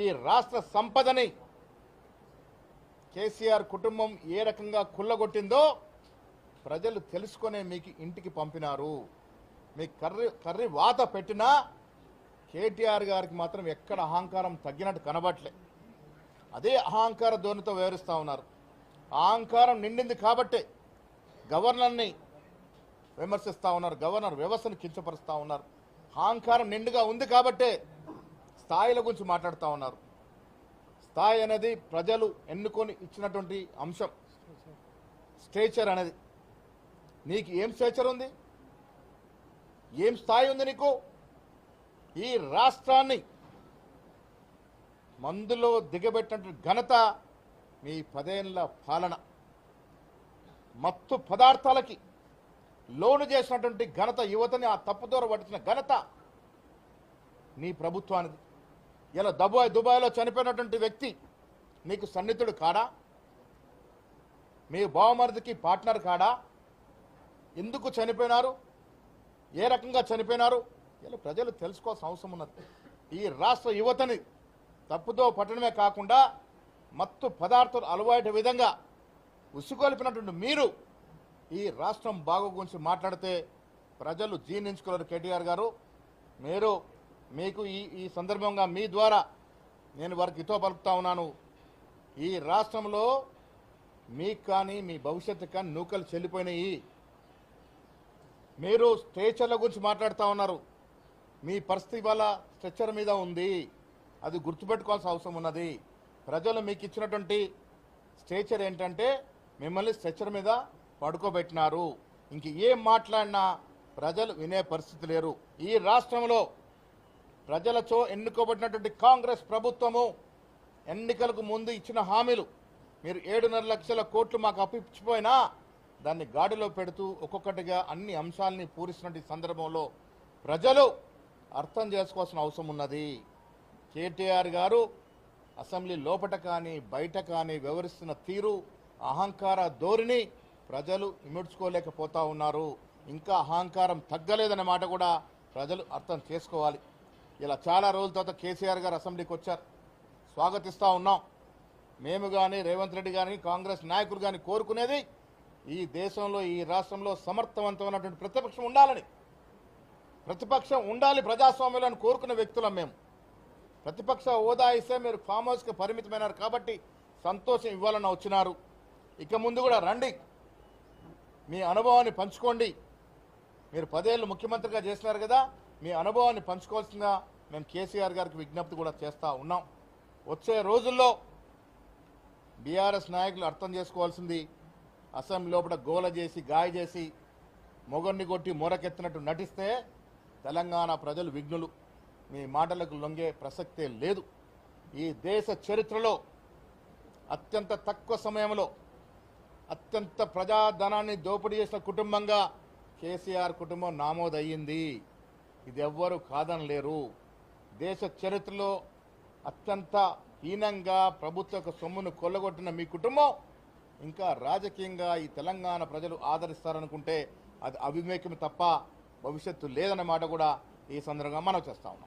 ఈ రాష్ట్ర సంపదని కేసీఆర్ కుటుంబం ఏ రకంగా కుల్లగొట్టిందో ప్రజలు తెలుసుకునే మీకు ఇంటికి పంపినారు. మీ కర్రి కర్రి వాత పెట్టినా కేటీఆర్ గారికి మాత్రం ఎక్కడ అహంకారం తగ్గినట్టు కనబట్లే అదే అహంకార ధోరణితో వ్యవహరిస్తూ ఉన్నారు. అహంకారం నిండింది కాబట్టే గవర్నర్ని విమర్శిస్తూ ఉన్నారు. గవర్నర్ వ్యవస్థను కించపరుస్తూ ఉన్నారు. అహంకారం నిండుగా ఉంది కాబట్టే స్థాయిల గురించి మాట్లాడుతూ ఉన్నారు. స్థాయి అనేది ప్రజలు ఎన్నుకొని ఇచ్చినటువంటి అంశం. స్టేచర్ అనేది. నీకు ఏం స్టేచర్ ఉంది? ఏం స్థాయి ఉంది నీకు? ఈ రాష్ట్రాన్ని మందులో దిగబెట్టినటువంటి ఘనత మీ పదేళ్ళ పాలన. మత్తు పదార్థాలకి లోను చేసినటువంటి ఘనత యువతని ఆ తప్పుదోర పట్టించిన ఘనత నీ ప్రభుత్వానికి ఇలా దుబాయ్ దుబాయ్లో చనిపోయినటువంటి వ్యక్తి నీకు సన్నిహితుడు కాడా? మీ బావమరిదికి పార్ట్నర్ కాడా? ఎందుకు చనిపోయినారు? ఏ రకంగా చనిపోయినారు? ఇలా ప్రజలు తెలుసుకోవాల్సిన అవసరం ఉన్నది. ఈ రాష్ట్ర యువతని తప్పుదో పట్టడమే కాకుండా మత్తు పదార్థాలు అలవాటు విధంగా ఉసుగొలిపినటువంటి మీరు ఈ రాష్ట్రం బాగు గురించి మాట్లాడితే ప్రజలు జీర్ణించుకోలేరు కేటీఆర్ గారు. మీరు మీకు ఈ ఈ సందర్భంగా మీ ద్వారా నేను వారికి హితో పలుకుతా ఉన్నాను. ఈ రాష్ట్రంలో మీకు కానీ మీ భవిష్యత్తు కానీ నూకలు చెల్లిపోయినాయి. మీరు స్ట్రెచర్ల గురించి మాట్లాడుతూ ఉన్నారు. మీ పరిస్థితి వల్ల స్ట్రెచర్ మీద ఉంది. అది గుర్తుపెట్టుకోవాల్సిన అవసరం ఉన్నది. ప్రజలు మీకు ఇచ్చినటువంటి స్ట్రెచర్ ఏంటంటే మిమ్మల్ని స్ట్రెచర్ మీద పడుకోబెట్టినారు. ఇంక ఏం మాట్లాడినా ప్రజలు వినే పరిస్థితి లేరు. ఈ రాష్ట్రంలో ప్రజలతో ఎన్నుకోబడినటువంటి కాంగ్రెస్ ప్రభుత్వము ఎన్నికలకు ముందు ఇచ్చిన హామీలు మీరు ఏడున్నర లక్షల కోట్లు మాకు అప్పిచ్చిపోయినా దాన్ని గాడిలో పెడుతూ ఒక్కొక్కటిగా అన్ని అంశాలని పూరిస్తున్న సందర్భంలో ప్రజలు అర్థం చేసుకోవాల్సిన అవసరం ఉన్నది. కేటీఆర్ గారు అసెంబ్లీ లోపట కానీ బయట కానీ వ్యవహరిస్తున్న తీరు అహంకార ధోరణి ప్రజలు ఇముడ్చుకోలేకపోతా ఉన్నారు. ఇంకా అహంకారం తగ్గలేదనే మాట కూడా ప్రజలు అర్థం చేసుకోవాలి. ఇలా చాలా రోజుల తర్వాత కేసీఆర్ గారు అసెంబ్లీకి వచ్చారు. స్వాగతిస్తూ ఉన్నాం. మేము కానీ రేవంత్ రెడ్డి కానీ కాంగ్రెస్ నాయకులు కానీ కోరుకునేది ఈ దేశంలో ఈ రాష్ట్రంలో సమర్థవంతమైనటువంటి ప్రతిపక్షం ఉండాలని. ప్రతిపక్షం ఉండాలి ప్రజాస్వామ్యంలో కోరుకునే వ్యక్తులం మేము. ప్రతిపక్ష హోదా ఇస్తే మీరు ఫామ్ హౌస్కి పరిమితమైనారు కాబట్టి సంతోషం ఇవ్వాలని వచ్చినారు. ఇక ముందు కూడా రండి. మీ అనుభవాన్ని పంచుకోండి. మీరు పదేళ్ళు ముఖ్యమంత్రిగా చేసినారు కదా మీ అనుభవాన్ని పంచుకోవాల్సిందిగా మేము కేసీఆర్ గారికి విజ్ఞప్తి కూడా చేస్తూ ఉన్నాం. వచ్చే రోజుల్లో బీఆర్ఎస్ నాయకులు అర్థం చేసుకోవాల్సింది అసెంబ్లీ లోపల గోల చేసి గాయ చేసి మొగన్ని కొట్టి మొరకెత్తినట్టు నటిస్తే తెలంగాణ ప్రజలు విఘ్నులు. మీ మాటలకు లొంగే ప్రసక్తే లేదు. ఈ దేశ చరిత్రలో అత్యంత తక్కువ సమయంలో అత్యంత ప్రజాధనాన్ని దోపిడీ చేసిన కుటుంబంగా కేసీఆర్ కుటుంబం నామోదయ్యింది. ఇది ఎవ్వరు కాదనలేరు. దేశ చరిత్రలో అత్యంత హీనంగా ప్రభుత్వ సొమ్మును కొల్లగొట్టిన మీ కుటుంబం ఇంకా రాజకీయంగా ఈ తెలంగాణ ప్రజలు ఆదరిస్తారనుకుంటే అది అవివేకం తప్ప భవిష్యత్తు లేదన్న మాట కూడా ఈ సందర్భంగా మనం చేస్తా ఉన్నాం.